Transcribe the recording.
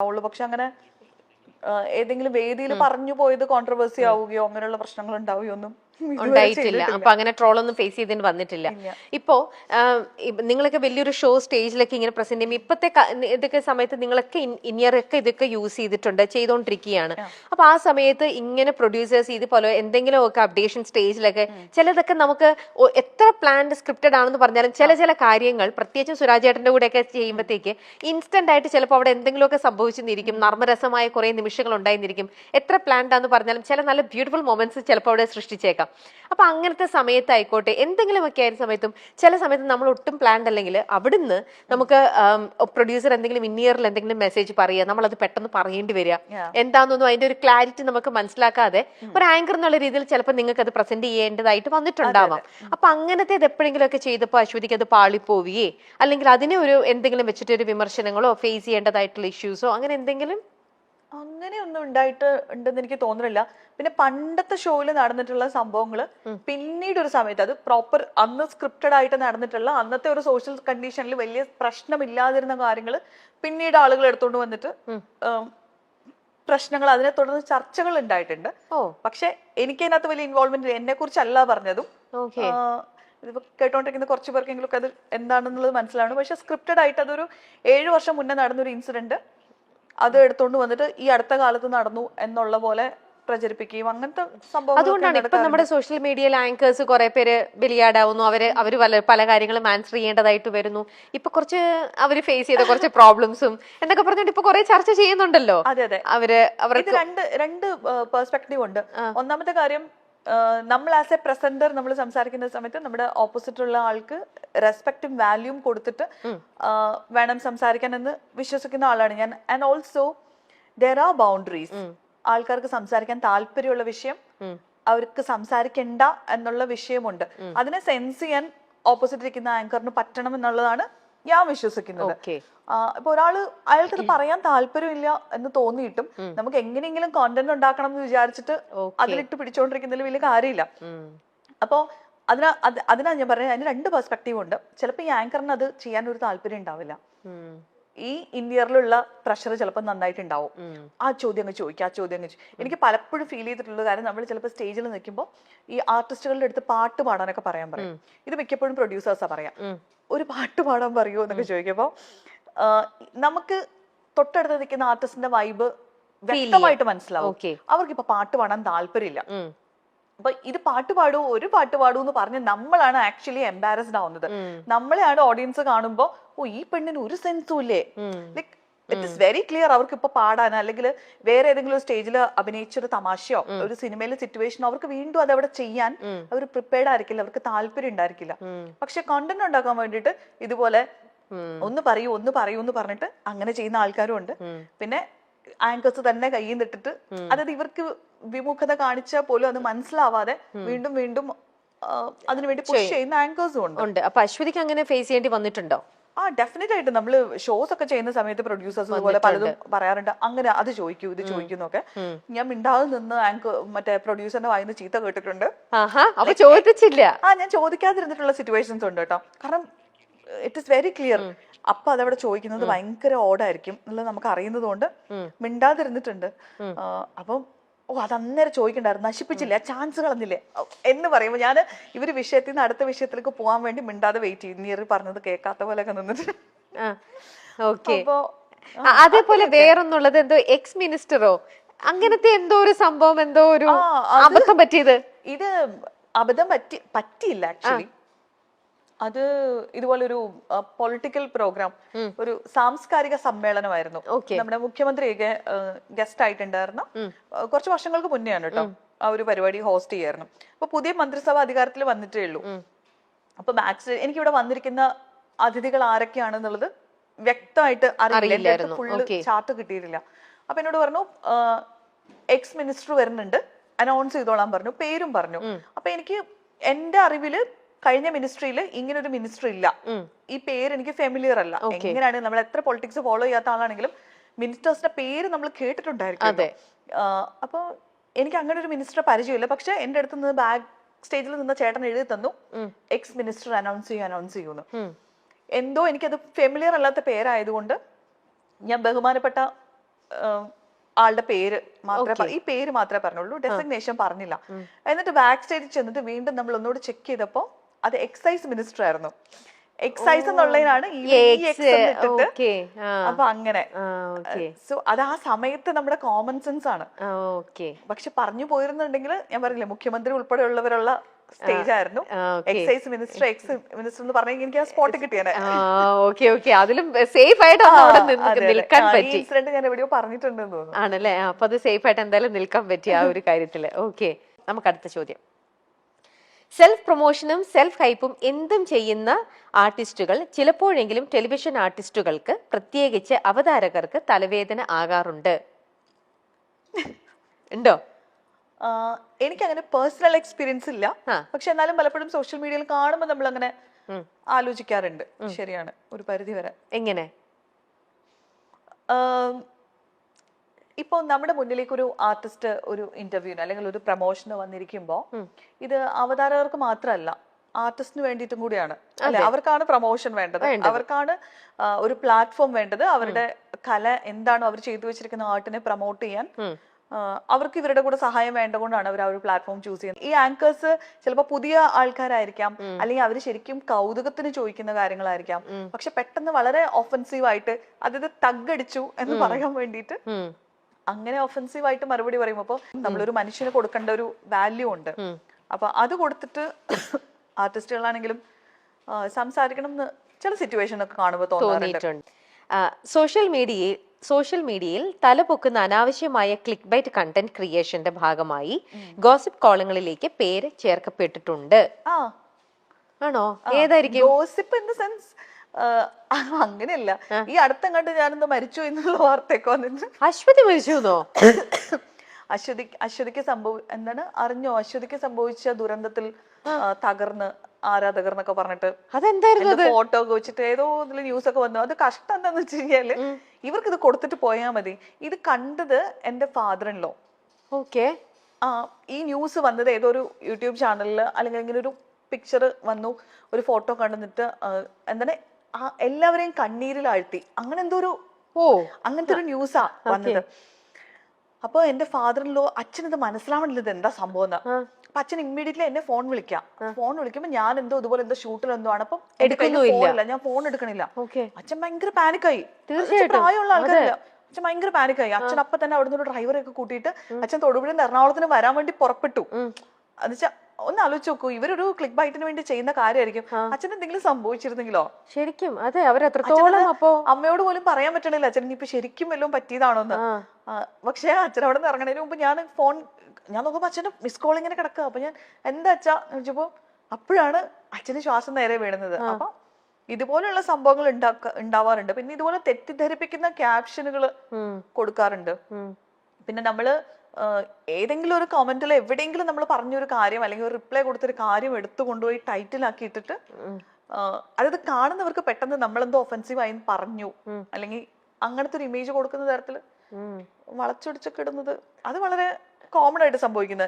ഉണ്ടാവുള്ളൂ പക്ഷെ അങ്ങനെ ഏതെങ്കിലും വേദിയിൽ പറഞ്ഞു പോയത് കോൺട്രവേഴ്സി ആവുകയോ അങ്ങനെയുള്ള പ്രശ്നങ്ങൾ ഉണ്ടാവുകയോ ഒന്നും ഉണ്ടായിട്ടില്ല. അപ്പൊ അങ്ങനെ ട്രോളൊന്നും ഫേസ് ചെയ്തിട്ട് വന്നിട്ടില്ല. ഇപ്പോ നിങ്ങളൊക്കെ വലിയൊരു ഷോ സ്റ്റേജിലൊക്കെ ഇങ്ങനെ പ്രസന്റ് ചെയ്യുമ്പോൾ ഇപ്പത്തെ ഇതൊക്കെ സമയത്ത് നിങ്ങളൊക്കെ ഇനിയർ ഒക്കെ ഇതൊക്കെ യൂസ് ചെയ്തിട്ടുണ്ട് ചെയ്തുകൊണ്ടിരിക്കുകയാണ് അപ്പൊ ആ സമയത്ത് ഇങ്ങനെ പ്രൊഡ്യൂസേഴ്സ് ഇതുപോലെ എന്തെങ്കിലും ഒക്കെ അപ്ഡേഷൻ സ്റ്റേജിലൊക്കെ ചിലതൊക്കെ നമുക്ക് എത്ര പ്ലാൻഡ് സ്ക്രിപ്റ്റഡ് ആണെന്ന് പറഞ്ഞാലും ചില ചില കാര്യങ്ങൾ പ്രത്യേകിച്ചും സുരാജേട്ടന്റെ കൂടെ ഒക്കെ ചെയ്യുമ്പോഴത്തേക്ക് ഇൻസ്റ്റന്റ് ആയിട്ട് ചിലപ്പോൾ അവിടെ എന്തെങ്കിലുമൊക്കെ സംഭവിച്ചെന്നിരിക്കും നർമ്മരസമായ കുറെ നിമിഷങ്ങൾ ഉണ്ടായിരുന്നിരിക്കും. എത്ര പ്ലാൻഡ് ആണെന്ന് പറഞ്ഞാലും ചില നല്ല ബ്യൂട്ടിഫുൾ മൊമെന്റ്സ് ചിലപ്പോൾ അവിടെ സൃഷ്ടിച്ചേക്കാം. അപ്പൊ അങ്ങനത്തെ സമയത്തായിക്കോട്ടെ എന്തെങ്കിലുമൊക്കെ ആയിരുന്ന സമയത്തും ചില സമയത്ത് നമ്മൾ ഒട്ടും പ്ലാൻഡ് അല്ലെങ്കിൽ അവിടുന്ന് നമുക്ക് പ്രൊഡ്യൂസർ എന്തെങ്കിലും ഇന്നിയറിൽ എന്തെങ്കിലും മെസ്സേജ് പറയുക നമ്മൾ അത് പെട്ടെന്ന് പറയേണ്ടി വരിക. എന്താണെന്നൊന്നും അതിന്റെ ഒരു ക്ലാരിറ്റി നമുക്ക് മനസ്സിലാക്കാതെ ഒരു ആങ്കർ എന്നുള്ള രീതിയിൽ ചിലപ്പോൾ നിങ്ങൾക്ക് അത് പ്രസന്റ് ചെയ്യേണ്ടതായിട്ട് വന്നിട്ടുണ്ടാവാം. അപ്പൊ അങ്ങനത്തെ ഇത് എപ്പോഴെങ്കിലും ഒക്കെ ചെയ്തപ്പോൾ അശ്വതിക്ക് അത് പാളിപ്പോവിയേ അല്ലെങ്കിൽ അതിനെ ഒരു എന്തെങ്കിലും വെച്ചിട്ട് ഒരു വിമർശനങ്ങളോ ഫേസ് ചെയ്യേണ്ടതായിട്ടുള്ള ഇഷ്യൂസോ അങ്ങനെ എന്തെങ്കിലും? അങ്ങനെയൊന്നും ഉണ്ടായിട്ട് ഉണ്ടെന്ന് എനിക്ക് തോന്നുന്നില്ല. പിന്നെ പണ്ടത്തെ ഷോയിൽ നടന്നിട്ടുള്ള സംഭവങ്ങൾ പിന്നീട് ഒരു സമയത്ത് അത് പ്രോപ്പർ അന്ന് സ്ക്രിപ്റ്റഡ് ആയിട്ട് നടന്നിട്ടുള്ള അന്നത്തെ ഒരു സോഷ്യൽ കണ്ടീഷനിൽ വലിയ പ്രശ്നമില്ലാതിരുന്ന കാര്യങ്ങൾ പിന്നീട് ആളുകൾ എടുത്തുകൊണ്ട് വന്നിട്ട് പ്രശ്നങ്ങൾ അതിനെ തുടർന്ന് ചർച്ചകൾ ഉണ്ടായിട്ടുണ്ട്. പക്ഷെ എനിക്ക് അതിനകത്ത് വലിയ ഇൻവോൾവ്മെന്റ് എന്നെ കുറിച്ചല്ല പറഞ്ഞതും. ഇതിപ്പോ കേട്ടോണ്ടിരിക്കുന്ന കുറച്ച് പേർക്കെങ്കിലും അത് എന്താണെന്നുള്ളത് മനസ്സിലാണ് പക്ഷെ സ്ക്രിപ്റ്റഡ് ആയിട്ട് അതൊരു ഏഴു വർഷം മുന്നേ നടന്നൊരു ഇൻസിഡന്റ് അത് എടുത്തോണ്ട് വന്നിട്ട് ഈ അടുത്ത കാലത്ത് നടന്നു എന്നുള്ള പോലെ പ്രചരിപ്പിക്കുകയും അങ്ങനത്തെ സംഭവം അതുകൊണ്ടാണ് ഇപ്പൊ നമ്മുടെ സോഷ്യൽ മീഡിയയിൽ ആങ്കേഴ്സ് കുറെ പേര് ബലിയാടാവുന്നു. അവർ അവർ പല പല കാര്യങ്ങളും ആൻസർ ചെയ്യേണ്ടതായിട്ട് വരുന്നു. ഇപ്പൊ കുറച്ച് അവർ ഫേസ് ചെയ്ത കുറച്ച് പ്രോബ്ലംസും എന്നൊക്കെ പറഞ്ഞിട്ട് ഇപ്പൊ കുറെ ചർച്ച ചെയ്യുന്നുണ്ടല്ലോ. അതെ അതെ. അവർ അവർക്ക് രണ്ട് രണ്ട് പെർസ്പെക്ടീവ് ഉണ്ട്. ഒന്നാമത്തെ കാര്യം നമ്മൾ ആസ് എ പ്രസന്റർ നമ്മൾ സംസാരിക്കുന്ന സമയത്ത് നമ്മുടെ ഓപ്പോസിറ്റ് ഉള്ള ആൾക്ക് റെസ്പെക്റ്റും വാല്യൂം കൊടുത്തിട്ട് വേണം സംസാരിക്കാൻ എന്ന് വിശ്വസിക്കുന്ന ആളാണ് ഞാൻ. And also there are boundaries ആൾക്കാർക്ക് സംസാരിക്കാൻ താല്പര്യമുള്ള വിഷയം അവർക്ക് സംസാരിക്കണ്ട എന്നുള്ള വിഷയമുണ്ട്. അതിനെ സെൻസ് ചെയ്യാൻ ഓപ്പോസിറ്റ് ഇരിക്കുന്ന ആങ്കറിന് പറ്റണം എന്നുള്ളതാണ് ഞാൻ വിശ്വസിക്കുന്നത്. ഇപ്പൊ ഒരാൾ അയാൾക്കത് പറയാൻ താല്പര്യമില്ല എന്ന് തോന്നിയിട്ടും നമുക്ക് എങ്ങനെയെങ്കിലും കോണ്ടന്റ് ഉണ്ടാക്കണം എന്ന് വിചാരിച്ചിട്ട് അതിലിട്ട് പിടിച്ചോണ്ടിരിക്കുന്നതിൽ വലിയ കാര്യമില്ല. അപ്പോ അതിനാ അത് അതിനാ ഞാൻ പറഞ്ഞത് അതിന് രണ്ട് പെർസ്പെക്റ്റീവ് ഉണ്ട്. ചിലപ്പോ ഈ ആങ്കറിന് അത് ചെയ്യാൻ ഒരു താല്പര്യം ഉണ്ടാവില്ല. ഈ ഇന്ത്യയിലുള്ള പ്രഷർ ചിലപ്പോൾ നന്നായിട്ടുണ്ടാവും. ആ ചോദ്യം അങ്ങ് ചോദിക്കുക ആ ചോദ്യം അങ്ങ് എനിക്ക് പലപ്പോഴും ഫീൽ ചെയ്തിട്ടുള്ള കാര്യം നമ്മൾ ചിലപ്പോൾ സ്റ്റേജിൽ നിൽക്കുമ്പോൾ ഈ ആർട്ടിസ്റ്റുകളുടെ അടുത്ത് പാട്ട് പാടാനൊക്കെ പറയാൻ പറയും. ഇത് മിക്കപ്പോഴും പ്രൊഡ്യൂസേഴ്സാ പറയാം. ഒരു പാട്ട് പാടാൻ പറയുമോ എന്നൊക്കെ ചോദിക്കുമ്പോൾ നമുക്ക് തൊട്ടടുത്ത് നിൽക്കുന്ന ആർട്ടിസ്റ്റിന്റെ വൈബ് വ്യക്തമായിട്ട് മനസ്സിലാവും. അവർക്ക് ഇപ്പൊ പാട്ട് പാടാൻ താല്പര്യമില്ല. അപ്പൊ ഇത് പാട്ട് പാടൂ ഒരു പാട്ട് പാടൂ എന്ന് പറഞ്ഞ് നമ്മളാണ് ആക്ച്വലി എംബാരസ്ഡ് ആവുന്നത്. നമ്മളെയാണ് ഓഡിയൻസ് കാണുമ്പോ ഓ ഈ പെണ്ണിന് ഒരു സെൻസും ഇല്ലേ? Like it is very clear അവർക്ക് ഇപ്പൊ പാടാൻ അല്ലെങ്കിൽ വേറെ ഏതെങ്കിലും സ്റ്റേജിൽ അഭിനയിച്ചൊരു തമാശയോ ഒരു സിനിമയിലെ സിറ്റുവേഷനോ അവർക്ക് വീണ്ടും അത് അവിടെ ചെയ്യാൻ അവർ പ്രിപ്പയർഡ് ആയിരിക്കില്ല അവർക്ക് താല്പര്യം ഉണ്ടായിരിക്കില്ല. പക്ഷെ കണ്ടന്റ് ഉണ്ടാക്കാൻ വേണ്ടിയിട്ട് ഇതുപോലെ ഒന്ന് പറയൂ ഒന്ന് പറയൂ എന്ന് പറഞ്ഞിട്ട് അങ്ങനെ ചെയ്യുന്ന ആൾക്കാരും ഉണ്ട്. പിന്നെ ആങ്കേഴ്സ് തന്നെ കയ്യിൽ നിന്നിട്ടിട്ട് അതായത് ഇവർക്ക് വിമുഖത കാണിച്ചാൽ പോലും അത് മനസ്സിലാവാതെ വീണ്ടും വീണ്ടും അതിനുവേണ്ടി പുഷ് ചെയ്യുന്ന. ആങ്കേഴ്സും ഉണ്ട്. ഉണ്ട്. അപ്പൊ അശ്വതിക്ക് അങ്ങനെ ഫേസ് ചെയ്യേണ്ടി വന്നിട്ടുണ്ടോ? ആ ഡെഫിനറ്റ് ആയിട്ട് നമ്മൾ ഷോസ് ഒക്കെ ചെയ്യുന്ന സമയത്ത് പ്രൊഡ്യൂസേഴ്സ് പോലെ പലതും പറയാറുണ്ട്. അങ്ങനെ അത് ചോദിക്കൂ ഇത് ചോദിക്കുന്നൊക്കെ. ഞാൻ മിണ്ടാതെ നിന്ന് ആങ്കർ മറ്റേ പ്രൊഡ്യൂസറിന്റെ വായിന്ന് ചീത്ത കേട്ടിട്ടുണ്ട്. ചോദിച്ചില്ല. ആ ഞാൻ ചോദിക്കാതിരുന്നിട്ടുള്ള സിറ്റുവേഷൻസ് ഉണ്ട് കേട്ടോ. കാരണം ഇറ്റ് ഇസ് വെരി ക്ലിയർ അപ്പൊ അതവിടെ ചോദിക്കുന്നത് ഭയങ്കര ഓടായിരിക്കും എന്നുള്ളത് നമുക്ക് അറിയുന്നത് കൊണ്ട് മിണ്ടാതിരുന്നിട്ടുണ്ട്. അപ്പം ഓ അത് അന്നേരം ചോദിക്കണ്ടായിരുന്നു. നശിപ്പിച്ചില്ല ചാൻസ് കളഞ്ഞില്ലേ? എന്ന് പറയുമ്പോൾ ഞാൻ ഇവർ വിഷയത്തിൽ നിന്ന് അടുത്ത വിഷയത്തിലേക്ക് പോകാൻ വേണ്ടി മിണ്ടാതെ വെയിറ്റ് ചെയ്യും നീർ പറഞ്ഞത് കേൾക്കാത്ത പോലെയൊക്കെ നിന്നിട്ട്. ഓക്കെ. അപ്പോ അതേപോലെ വേറൊന്നുള്ളത് എന്തോ എക്സ് മിനിസ്റ്ററോ അങ്ങനത്തെ എന്തോ ഒരു സംഭവം എന്തോ ഒരു അബദ്ധം പറ്റിയത്? ഇത് അബദ്ധം പറ്റി പറ്റിയില്ല ആക്ച്വലി അത് ഇതുപോലെ ഒരു പൊളിറ്റിക്കൽ പ്രോഗ്രാം ഒരു സാംസ്കാരിക സമ്മേളനമായിരുന്നു. നമ്മുടെ മുഖ്യമന്ത്രിയൊക്കെ ഗസ്റ്റ് ആയിട്ടുണ്ടായിരുന്നു. കുറച്ച് വർഷങ്ങൾക്ക് മുന്നെയാണ് കേട്ടോ ആ ഒരു പരിപാടി ഹോസ്റ്റ് ചെയ്യായിരുന്നു. അപ്പൊ പുതിയ മന്ത്രിസഭ അധികാരത്തിൽ വന്നിട്ടേ ഉള്ളൂ. അപ്പൊ മാക്സ് എനിക്ക് ഇവിടെ വന്നിരിക്കുന്ന അതിഥികൾ ആരൊക്കെയാണെന്നുള്ളത് വ്യക്തമായിട്ട് അറിയില്ല. ഫുള്ള് ചാർട്ട് കിട്ടിയിട്ടില്ല. അപ്പൊ എന്നോട് പറഞ്ഞു എക്സ് മിനിസ്റ്റർ വരുന്നുണ്ട്. അനൗൺസ് ചെയ്തോളാൻ പറഞ്ഞു. പേരും പറഞ്ഞു. അപ്പൊ എനിക്ക് എന്റെ അറിവിൽ കഴിഞ്ഞ മിനിസ്ട്രിയിൽ ഇങ്ങനെ ഒരു മിനിസ്ട്രി ഇല്ല. ഈ പേര് എനിക്ക് ഫെമിലിയർ അല്ല. എങ്ങനെയാണ് നമ്മൾ എത്ര പൊളിറ്റിക്സ് ഫോളോ ചെയ്യാത്ത ആളാണെങ്കിലും മിനിസ്റ്റേഴ്സിന്റെ പേര് നമ്മൾ കേട്ടിട്ടുണ്ടായിരിക്കും അതെ. അപ്പൊ എനിക്ക് അങ്ങനെ ഒരു മിനിസ്റ്റർ പരിചയമില്ല. പക്ഷെ എന്റെ അടുത്ത് നിന്ന് ബാക്ക് സ്റ്റേജിൽ നിന്ന് ചേട്ടൻ എഴുതി തന്നു. എക്സ് മിനിസ്റ്റർ അനൗൺസ് ചെയ്യും അനൗൺസ് ചെയ്യുന്നു. എന്തോ എനിക്കത് ഫെമിലിയർ അല്ലാത്ത പേരായതുകൊണ്ട് ഞാൻ ബഹുമാനപ്പെട്ട ആളുടെ പേര് മാത്രമേ ഈ പേര് മാത്രമേ പറഞ്ഞുള്ളൂ. ഡെസിഗ്നേഷൻ പറഞ്ഞില്ല. എന്നിട്ട് ബാക്ക് സ്റ്റേജിൽ ചെന്നിട്ട് വീണ്ടും നമ്മൾ ഒന്നുകൂടി ചെക്ക് ചെയ്തപ്പോ അത് എക്സൈസ് മിനിസ്റ്റർ ആയിരുന്നു. എക്സൈസ് എന്നുള്ളതിനാണ് ഇട്ടിട്ട് അപ്പൊ അങ്ങനെ. സോ അത് ആ സമയത്ത് നമ്മുടെ കോമൺ സെൻസ് ആണ്. പക്ഷെ പറഞ്ഞു പോയിരുന്നുണ്ടെങ്കിൽ ഞാൻ പറഞ്ഞില്ലേ മുഖ്യമന്ത്രി ഉൾപ്പെടെയുള്ളവരുള്ള സ്റ്റേജ് ആയിരുന്നു. എക്സൈസ് മിനിസ്റ്റർ എക്സ് മിനിസ്റ്റർ എന്ന് പറഞ്ഞെങ്കിൽ എനിക്ക് ആ സ്പോട്ട് കിട്ടിയാണ് ഓക്കെ ഓക്കെ അതിലും സേഫ് ആയിട്ട് നിൽക്കാൻ പറ്റി. ഇൻസിഡന്റ് ഞാൻ എവിടെയോ പറഞ്ഞിട്ടുണ്ടെന്ന് തോന്നുന്നു. ആണല്ലേ? അപ്പൊ അത് സേഫ് ആയിട്ട് എന്തായാലും നിൽക്കാൻ പറ്റി ആ ഒരു കാര്യത്തിൽ. ഓക്കെ നമുക്ക് അടുത്ത ചോദ്യം. സെൽഫ് പ്രൊമോഷനും സെൽഫ് ഹൈപ്പും എന്തും ചെയ്യുന്ന ആർട്ടിസ്റ്റുകൾ ചിലപ്പോഴെങ്കിലും ടെലിവിഷൻ ആർട്ടിസ്റ്റുകൾക്ക് പ്രത്യേകിച്ച് അവതാരകർക്ക് തലവേദന ആകാറുണ്ട്. ഉണ്ടോ? എനിക്ക് അങ്ങനെ പേഴ്സണൽ എക്സ്പീരിയൻസ് ഇല്ല. പക്ഷെ എന്നാലും പലപ്പോഴും സോഷ്യൽ മീഡിയയിൽ കാണുമ്പോൾ നമ്മൾ അങ്ങനെ ആലോചിക്കാറുണ്ട്. ശരിയാണ് ഒരു പരിധി വരെ. എങ്ങനെ? ഇപ്പൊ നമ്മുടെ മുന്നിലേക്ക് ഒരു ആർട്ടിസ്റ്റ് ഒരു ഇന്റർവ്യൂവിന് അല്ലെങ്കിൽ ഒരു പ്രൊമോഷന് വന്നിരിക്കുമ്പോ ഇത് അവതാരകർക്ക് മാത്രമല്ല ആർട്ടിസ്റ്റിന് വേണ്ടിയിട്ടും കൂടിയാണ്. അല്ലെ? അവർക്കാണ് പ്രൊമോഷൻ വേണ്ടത്. അവർക്കാണ് ഒരു പ്ലാറ്റ്ഫോം വേണ്ടത്. അവരുടെ കല എന്താണോ അവർ ചെയ്തു വെച്ചിരിക്കുന്ന ആർട്ടിനെ പ്രൊമോട്ട് ചെയ്യാൻ അവർക്ക് ഇവരുടെ കൂടെ സഹായം വേണ്ടതുകൊണ്ടാണ് അവർ ആ ഒരു പ്ലാറ്റ്ഫോം ചൂസ് ചെയ്യുന്നത്. ഈ ആങ്കേഴ്സ് ചിലപ്പോൾ പുതിയ ആൾക്കാരായിരിക്കാം. അല്ലെങ്കിൽ അവർ ശരിക്കും കൗതുകത്തിന് ചോദിക്കുന്ന കാര്യങ്ങളായിരിക്കാം. പക്ഷെ പെട്ടെന്ന് വളരെ ഒഫൻസീവ് ആയിട്ട് അതായത് തഗ്ഗടിച്ചു എന്ന് പറയാൻ വേണ്ടിയിട്ട്. അങ്ങനെ ഒഫൻസീവ് ആയിട്ട് മറുപടി പറയുമ്പോൾ അപ്പോൾ നമ്മളൊരു മനുഷ്യന് കൊടുക്കേണ്ട ഒരു വാല്യൂ ഉണ്ട്. അപ്പൊ അത് കൊടുത്തിട്ട് ആർട്ടിസ്റ്റുകളാണെങ്കിലും സംസാരിക്കണം എന്ന് ചില സിറ്റുവേഷൻ ഒക്കെ കാണുമ്പോൾ തോന്നിയിട്ടുണ്ട്. സോഷ്യൽ മീഡിയയിൽ സോഷ്യൽ മീഡിയയിൽ തലപൊക്കുന്ന അനാവശ്യമായ ക്ലിക്ക് ബൈറ്റ് കണ്ടന്റ് ക്രിയേഷന്റെ ഭാഗമായി ഗോസിപ്പ് കോളങ്ങളിലേക്ക് പേര് ചേർക്കപ്പെട്ടിട്ടുണ്ട്. ആണോ? ഏതായിരിക്കും? ഗോസിപ്പ് ഇൻ ദ സെൻസ് അങ്ങനെയല്ല. ഈ അടുത്തങ്ങാണ്ട് ഞാനെന്തോ മരിച്ചു എന്നുള്ള വാർത്തയൊക്കെ വന്നിട്ട്. അശ്വതി മരിച്ചു അശ്വതി അശ്വതിക്ക് സംഭവ എന്താണ്? അറിഞ്ഞോ? അശ്വതിക്ക് സംഭവിച്ച ദുരന്തത്തിൽ തകർന്ന് ആരാധകർ എന്നൊക്കെ പറഞ്ഞിട്ട്. അതെന്തായിരുന്നു അത്? ഫോട്ടോ ഒക്കെ വെച്ചിട്ട് ഏതോ ഇതിൽ ന്യൂസ് ഒക്കെ വന്നു. അത് കഷ്ടം എന്താന്ന് വെച്ച് കഴിഞ്ഞാൽ ഇവർക്ക് ഇത് കൊടുത്തിട്ട് പോയാൽ മതി. ഇത് കണ്ടത് എന്റെ ഫാദർ ഇൻ ലോ ഓക്കെ. ആ ഈ ന്യൂസ് വന്നത് ഏതോ ഒരു യൂട്യൂബ് ചാനലിൽ അല്ലെങ്കിൽ ഇങ്ങനെ ഒരു പിക്ചർ വന്നു. ഒരു ഫോട്ടോ കണ്ടുന്നിട്ട് എന്താണ്? ആ എല്ലാവരെയും കണ്ണീരിൽ ആഴ്ത്തി. അങ്ങനെ എന്തോ ഒരു ഓ അങ്ങനത്തെ ഒരു ന്യൂസാ വന്നത്. അപ്പൊ എന്റെ ഫാദർ ലോ അച്ഛൻ ഇത് മനസ്സിലാവണില്ല ഇത് എന്താ സംഭവം എന്ന്. അപ്പൊ അച്ഛൻ ഇമ്മീഡിയറ്റ്ലി എന്നെ ഫോൺ വിളിക്കാം. ഫോൺ വിളിക്കുമ്പോ ഞാൻ എന്തോ ഇതുപോലെ എന്തോ ഷൂട്ടിൽ എന്തോ ആണ്. അപ്പം ഇല്ല. ഞാൻ ഫോൺ എടുക്കണില്ല. അച്ഛൻ ഭയങ്കര പാനിക്കായി. പ്രായമുള്ള ആൾക്കാരില്ല. അച്ഛൻ ഭയങ്കര പാനിക്കായി അച്ഛൻ അപ്പൊ തന്നെ അവിടുന്ന് ഒരു ഡ്രൈവറെ ഒക്കെ കൂട്ടിയിട്ട് അച്ഛൻ തൊടുപുഴയിൽ നിന്ന് എറണാകുളത്തിന് വരാൻ വേണ്ടി പുറപ്പെട്ടു. എന്നുവെച്ചാ ഒന്ന് ആലോചിച്ച് നോക്കൂ ഇവരൊരു ക്ലിക്ക് ബൈറ്റിന് വേണ്ടി ചെയ്യുന്ന കാര്യമായിരിക്കും. അച്ഛൻ എന്തെങ്കിലും സംഭവിച്ചിരുന്നെങ്കിലോ? ശരിക്കും. അതെ അവർ എത്രത്തോളം അപ്പോ അമ്മയോട് പോലും പറയാൻ പറ്റണില്ല. അച്ഛൻ ഇപ്പൊ ശരിക്കും വല്ലതും പറ്റിയതാണോന്ന്. ആ, പക്ഷേ അച്ഛൻ അവിടെ നിന്ന് ഇറങ്ങണതിന് മുമ്പ് ഞാൻ ഫോൺ ഞാൻ നോക്കുമ്പോ അച്ഛന്റെ മിസ് കോൾ ഇങ്ങനെ കിടക്കുക അപ്പൊ ഞാൻ എന്താ അച്ഛാ? ചോദിച്ചപ്പോ അപ്പോഴാണ് അച്ഛന് ശ്വാസം നേരെ വീഴുന്നത് അപ്പൊ ഇതുപോലുള്ള സംഭവങ്ങൾ ഉണ്ടാവാറുണ്ട്. പിന്നെ ഇതുപോലെ തെറ്റിദ്ധരിപ്പിക്കുന്ന ക്യാപ്ഷനുകൾ കൊടുക്കാറുണ്ട്. പിന്നെ നമ്മൾ ഏതെങ്കിലും ഒരു കമന്റിൽ എവിടെയെങ്കിലും നമ്മൾ പറഞ്ഞൊരു കാര്യം അല്ലെങ്കിൽ ഒരു റിപ്ലൈ കൊടുത്തൊരു കാര്യം എടുത്തു കൊണ്ടുപോയി ടൈറ്റിൽ ആക്കി ഇട്ടിട്ട് അതായത് കാണുന്നവർക്ക് പെട്ടെന്ന് നമ്മളെന്തോ ഒഫൻസീവ് ആയി പറഞ്ഞു. അല്ലെങ്കിൽ അങ്ങനത്തെ ഒരു ഇമേജ് കൊടുക്കുന്ന തരത്തിൽ. വളച്ചൊടിച്ചൊക്കെ ഇടുന്നത് അത് വളരെ കോമൺ ആയിട്ട് സംഭവിക്കുന്നത്.